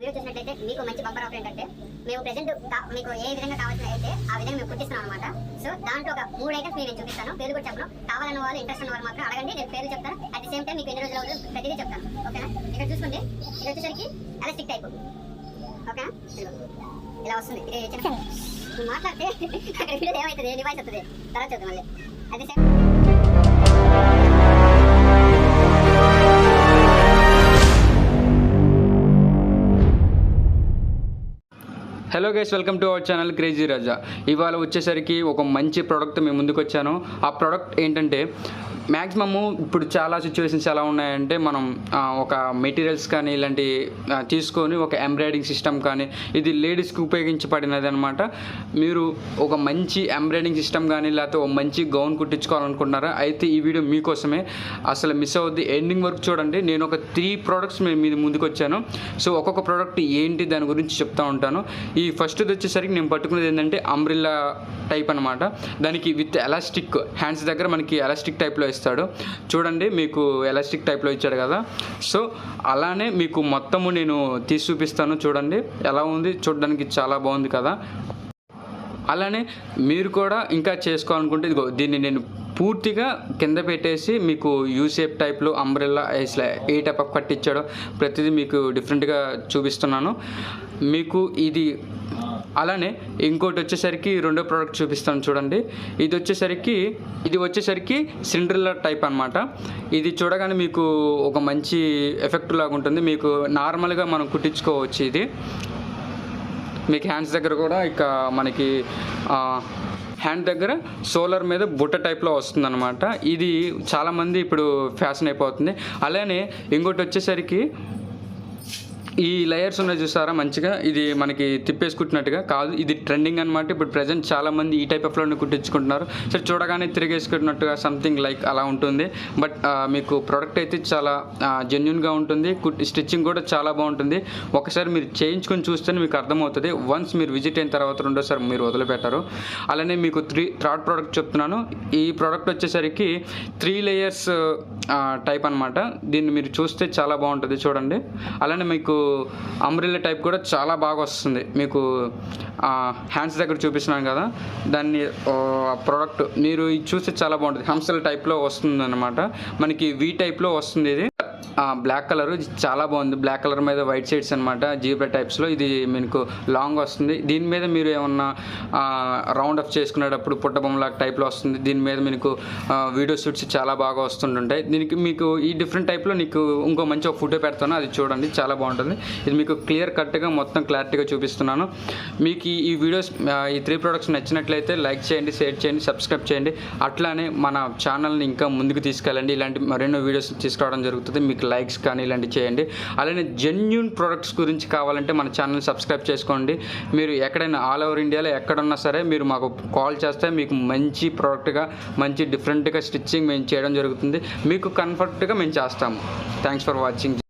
Video చూసినట్లయితే మీకు మంచి బంపర్ ఆఫర్ ఏంటంటే మేము ప్రెసెంట్ మీకు ఏ విధంగా కావాల్సిన అయితే ఆ విధంగా మేము కుట్టిస్తున్నాం అనమాట సో దాంట్లో ఒక మూడు ఐటమ్స్ నేను చూపిస్తాను. పేరు కూడా చెప్పను. కావాలన్న వాళ్ళు ఇంట్రెస్ట్ ఉన్న వాళ్ళు మాత్రం అడగండి. నేను పేరు చెప్తాను. అట్ ది సేమ్ టైం మీకు ఎన్ని రోజులు అవుతుందో ప్రతిదీ చెప్తాను. ఓకేనా ఇక్కడ చూసుకుంటే ఇది వచ్చేసరికి ఎలాస్టిక్ టైప్ ఓకేనా. ఇలా వస్తుంది. ఇది మాట్లాడితే అక్కడ వీడియో ఏమవుతుంది డివైస్ వస్తుంది? తర్వాత చూద్దాం మళ్ళీ. At the same hello guys welcome to our channel crazy Raja. ఇవాళ వచ్చేసరికి ఒక మంచి ప్రోడక్ట్ మేము ముందుకు వచ్చాను ఆ ప్రోడక్ట్ ఏంటంటే మ్యాక్సిమము ఇప్పుడు చాలా సిచ్యువేషన్స్ ఎలా ఉన్నాయంటే మనం ఒక మెటీరియల్స్ కానీ ఇలాంటి తీసుకొని ఒక ఎంబ్రాయిడింగ్ సిస్టమ్ కానీ ఇది లేడీస్కి ఉపయోగించబడినది అనమాట మీరు ఒక మంచి ఎంబ్రాయిడింగ్ సిస్టమ్ కానీ లేకపోతే ఒక మంచి గౌన్ కుట్టించుకోవాలనుకుంటున్నారా? అయితే ఈ వీడియో మీకోసమే. అసలు మిస్ అవుద్ది ఎండింగ్ వరకు చూడండి. నేను ఒక త్రీ ప్రోడక్ట్స్ మీ మీ ముందుకు వచ్చాను సో ఒక్కొక్క ప్రోడక్ట్ ఏంటి దాని గురించి చెప్తా ఉంటాను. ఈ ఫస్ట్ది వచ్చేసరికి నేను పట్టుకునేది ఏంటంటే అంబ్రిల్లా టైప్ అనమాట దానికి విత్ ఎలాస్టిక్ హ్యాండ్స్ దగ్గర మనకి ఎలాస్టిక్ టైప్లో ఇస్తాడు చూడండి మీకు ఎలాస్టిక్ టైప్లో ఇచ్చాడు కదా. సో అలానే మీకు మొత్తము నేను తీసి చూపిస్తాను చూడండి. ఎలా ఉంది? చూడడానికి చాలా బాగుంది కదా. అలానే మీరు కూడా ఇంకా చేసుకోవాలనుకుంటే ఇదిగో దీన్ని నేను పూర్తిగా కింద పెట్టేసి మీకు యూసేప్ టైప్లో అంబ్రెల్లా ఇట్లా ఏ టైప్ ఆఫ్ కట్టించాడో ప్రతిదీ మీకు డిఫరెంట్గా చూపిస్తున్నాను. మీకు ఇది అలానే ఇంకోటి వచ్చేసరికి రెండో ప్రోడక్ట్ చూపిస్తాను చూడండి. ఇది వచ్చేసరికి ఇది వచ్చేసరికి సిండ్రిల్లా టైప్ అన్నమాట. ఇది చూడగానే మీకు ఒక మంచి ఎఫెక్ట్ లాగా ఉంటుంది. మీకు నార్మల్గా మనం కుట్టించుకోవచ్చు ఇది. మీకు హ్యాండ్స్ దగ్గర కూడా ఇక మనకి హ్యాండ్ దగ్గర సోలార్ మీద బుట్ట టైప్లో వస్తుందన్నమాట. ఇది చాలామంది ఇప్పుడు ఫ్యాషన్ అయిపోతుంది. అలానే ఇంకోటి వచ్చేసరికి ఈ లేయర్స్ ఉన్నాయి చూసారా? మంచిగా ఇది మనకి తిప్పేసుకుంటున్నట్టుగా కాదు ఇది ట్రెండింగ్ అనమాట ఇప్పుడు ప్రజెంట్ చాలా మంది ఈ టైప్ ఆఫ్లోనే కుట్టించుకుంటున్నారు. సో చూడగానే తిరిగేసుకున్నట్టుగా సంథింగ్ లైక్ అలా ఉంటుంది. బట్ మీకు ప్రోడక్ట్ అయితే చాలా జెన్యున్గా ఉంటుంది. కుట్టి స్టిచ్చింగ్ కూడా చాలా బాగుంటుంది. ఒకసారి మీరు చేయించుకొని చూస్తేనే మీకు అర్థమవుతుంది. వన్స్ మీరు విజిట్ అయిన తర్వాత రెండోసారి మీరు వదిలిపెట్టారు. అలానే మీకు త్రీ థర్డ్ ప్రోడక్ట్ చెప్తున్నాను. ఈ ప్రోడక్ట్ వచ్చేసరికి త్రీ లేయర్స్ టైప్ అనమాట దీన్ని మీరు చూస్తే చాలా బాగుంటుంది చూడండి. అలానే మీకు అంబ్రిల్లా టైప్ కూడా చాలా బాగా వస్తుంది. మీకు హ్యాండ్స్ దగ్గర చూపిస్తున్నాను కదా దాన్ని ప్రోడక్ట్ మీరు ఇది చూస్తే చాలా బాగుంటుంది. హంసల టైప్లో వస్తుంది అనమాట మనకి వి టైప్లో వస్తుంది ఇది. బ్లాక్ కలర్ చాలా బాగుంది. బ్లాక్ కలర్ మీద వైట్ షేడ్స్ అనమాట జీబ్రా టైప్స్లో ఇది మీకు లాంగ్ వస్తుంది. దీని మీద మీరు ఏమన్నా రౌండ్ అప్ చేసుకునేటప్పుడు పుట్టబొమ్మలా టైప్లో వస్తుంది. దీని మీద మీకు వీడియో షూట్స్ చాలా బాగా వస్తుంటుంటాయి. దీనికి మీకు ఈ డిఫరెంట్ టైప్లో నీకు ఇంకో మంచి ఒక ఫోటో పెడతాను. అది చూడండి చాలా బాగుంటుంది. ఇది మీకు క్లియర్ కట్గా మొత్తం క్లారిటీగా చూపిస్తున్నాను. మీకు ఈ- వీడియోస్ ఈ త్రీ ప్రొడక్ట్స్ నచ్చినట్లయితే లైక్ చేయండి షేర్ చేయండి సబ్స్క్రైబ్ చేయండి. అట్లానే మన ఛానల్ని ఇంకా ముందుకు తీసుకెళ్ళండి. ఇలాంటి మరెన్నో వీడియోస్ తీసుకురావడం జరుగుతుంది. మీకు లైక్స్ కానీ ఇలాంటివి చేయండి. అలానే జెన్యున్ ప్రొడక్ట్స్ గురించి కావాలంటే మన ఛానల్ సబ్స్క్రైబ్ చేసుకోండి. మీరు ఎక్కడైనా ఆల్ ఓవర్ ఇండియాలో ఎక్కడున్నా సరే మీరు మాకు కాల్ చేస్తే మీకు మంచి ప్రోడక్ట్గా మంచి డిఫరెంట్గా స్టిచ్చింగ్ మేము చేయడం జరుగుతుంది. మీకు కంఫర్ట్గా మేము చేస్తాము. Thanks for watching